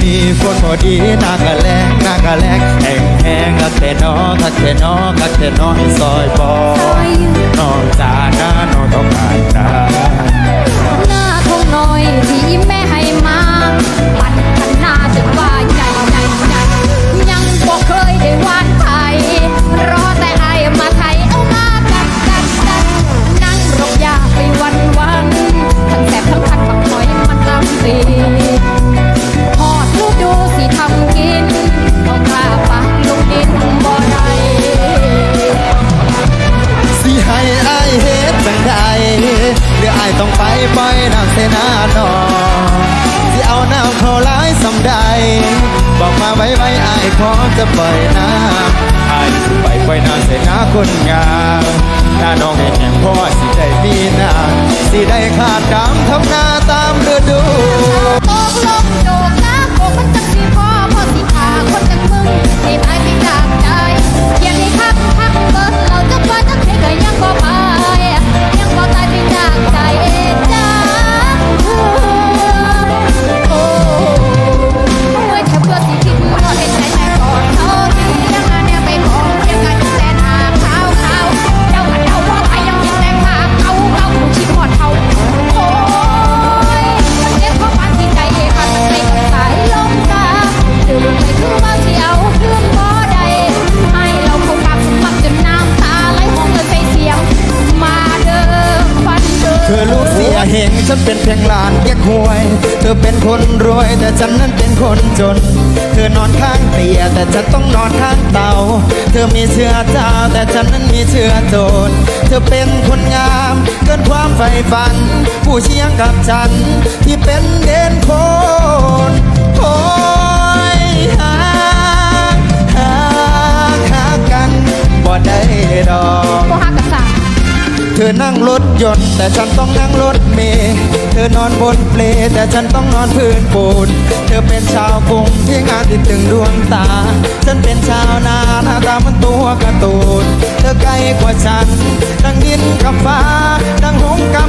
อดีหน้ากะแลงหน้ากะแลงแห้งแห้งกักแต่นอกักแต่นอกักแต่นอให้ซอยบอซอยอยู่น้อง ปปล่อยน้ำเสนาหนอสิเอาน้ำเขาหลายสำใด บอกมาไว้ไว้อายพร้อมจะปล่อยน้ำอายสิไปปล่อยน้ำเสนาคนงามหน้าน้องให้แห้งพ่อสิได้มีน้ำสิได้ขาดดำทำนาตามฤดู เหงฉันเป็นเพียงหลานแยกหวย เธอเป็นคนรวยแต่ฉันนั้นเป็นคนจน เธอนอนข้างเตียแต่ฉันต้องนอนข้างเตา เธอมีเชื้อเจ้าแต่ฉันนั้นมีเชื้อโจร เธอเป็นคนงามเกินความใฝ่ฝัน ผู้เชียงกับฉันที่เป็นเด่นคนโอ้ยหาหาหากันบ่ได้ดอก เธอนั่งรถยนต์แต่ฉันต้องนั่งรถเมล์เธอนอนบนเปลแต่ฉันต้องนอนพื้นปูน เธอเป็นชาวกรุงที่งานติดตึงดวงตา ฉันเป็นชาวนาหน้าตามันตัวกระตูน เธอไกลกว่าฉันดังดินกับฟ้าดังหงกับ